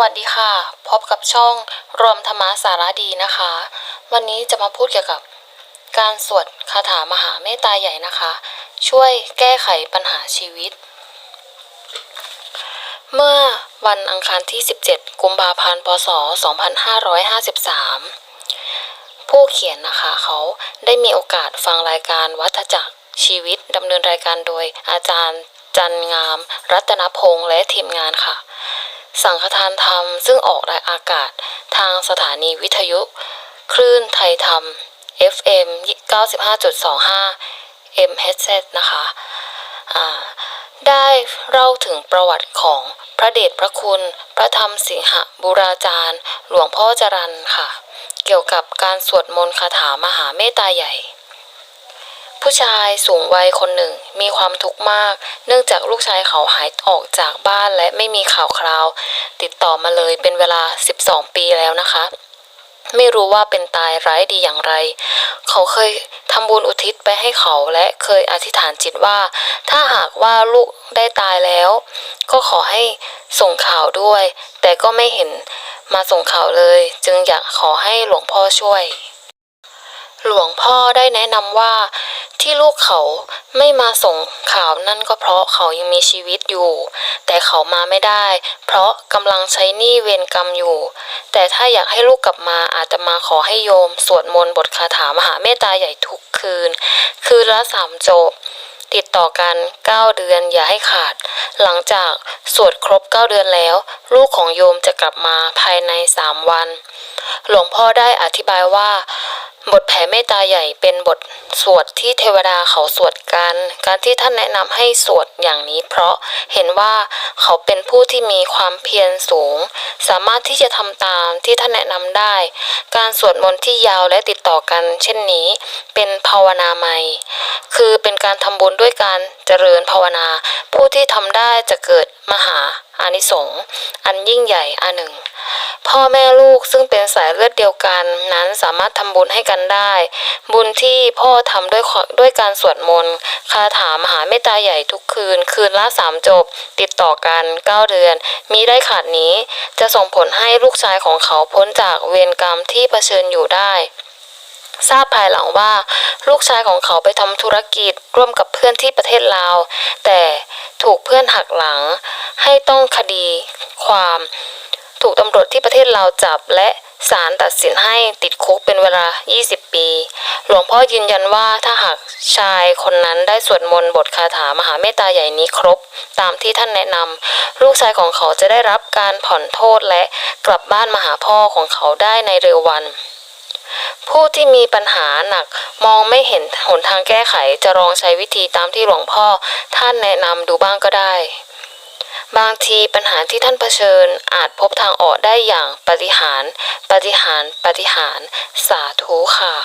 วัสดีค่ะ พบกับช่องรวมธรรมะสาระดีนะคะ วันนี้จะมาพูดเกี่ยวกับการสวดคาถามหาเมตตาใหญ่นะคะ ช่วยแก้ไขปัญหาชีวิต เมื่อวันอังคารที่ 17 กุมภาพันธ์ พศ 2553 ผู้เขียนนะคะเขาได้มีโอกาสฟังรายการวัฏจักรชีวิตดำเนินรายการโดยอาจารย์จันงาม รัตนพงษ์และทีมงานค่ะ สังฆทานธรรม ซึ่งออกรายอากาศทางสถานีวิทยุ คลื่นไทยธรรม FM 95.25 MHz นะคะอ่าได้เล่าถึงประวัติของพระเดชพระคุณ พระธรรมสิงหบุราจารย์ หลวงพ่อจรันค่ะ เกี่ยวกับการสวดมนต์คาถามหาเมตตาใหญ่ ผู้ชายสูงวัยคนหนึ่งมีความทุกข์มาก เนื่องจากลูกชายเขาหายออกจากบ้านและไม่มีข่าวคราว ติดต่อมาเลยเป็นเวลา 12 ปีแล้วนะคะ ไม่รู้ว่าเป็นตายร้ายดีอย่างไร เขาเคยทำบุญอุทิศไปให้เขาและเคยอธิษฐานจิตว่า ถ้าหากว่าลูกได้ตายแล้ว ก็ขอให้ส่งข่าวด้วย แต่ก็ไม่เห็นมาส่งข่าวเลย จึงอยากขอให้หลวงพ่อช่วย หลวงพ่อได้แนะนำว่า ที่ลูกเขาไม่มาส่งข่าวนั่นก็เพราะเขายังมีชีวิตอยู่ แต่เขามาไม่ได้ เพราะกำลังใช้หนี้เวรกรรมอยู่ แต่ถ้าอยากให้ลูกกลับมาอาจจะมาขอให้โยม สวดมนต์บทคาถามหาเมตตาใหญ่ทุกคืน คืนละสามจบ ติดต่อกัน 9 เดือนอย่าให้ขาด หลังจากสวดครบ 9 เดือนแล้ว ลูกของโยมจะกลับมาภายใน 3 วัน หลวงพ่อได้อธิบายว่า บทแผ่เมตตาใหญ่เป็นบทสวดที่เทวดาเขาสวดกัน การที่ท่านแนะนำให้สวดอย่างนี้ เพราะเห็นว่าเขาเป็นผู้ที่มีความเพียรสูง สามารถที่จะทำตามที่ท่านแนะนำได้ การสวดมนต์ที่ยาวและติดต่อกัน เช่นนี้ เป็นภาวนาใหม่ คือเป็นการทำบุญด้วยการเจริญภาวนา ผู้ที่ทำได้จะเกิดมหาอานิสงส์อันยิ่งใหญ่อันหนึ่ง พ่อแม่ลูกซึ่งเป็นสายเลือดเดียวกันนั้นสามารถทำบุญให้กันได้ บุญที่พ่อทำด้วยด้วยการสวดมนต์คาถามหาเมตตาใหญ่ทุกคืน คืนละสามจบ ติดต่อกัน 9 เดือน มีได้ขาดนี้ จะส่งผลให้ลูกชายของเขาพ้นจากเวรกรรมที่เผชิญอยู่ได้ทราบภายหลังว่าลูกชายของเขาไปทำธุรกิจร่วมกับเพื่อนที่ประเทศลาว แต่ถูกเพื่อนหักหลังให้ต้องคดีความ ถูกตำรวจที่ประเทศลาวจับและศาลตัดสินให้ติดคุกเป็นเวลา 20 ปี หลวงพ่อยืนยันว่าถ้าหากชายคนนั้นได้สวดมนต์บทคาถามหาเมตตาใหญ่นี้ครบ ตามที่ท่านแนะนำลูกชายของเขาจะได้รับการผ่อนโทษและกลับบ้านมาหาพ่อของเขาได้ในเร็ววัน ผู้ที่มีปัญหาหนักมองไม่เห็นหนทางแก้ไขจะลองใช้วิธีตามที่หลวงพ่อท่านแนะนำดูบ้างก็ได้ บางทีปัญหาที่ท่านเผชิญอาจพบทางออกได้อย่างปฏิหารปฏิหารปฏิหารสาธุค่ะ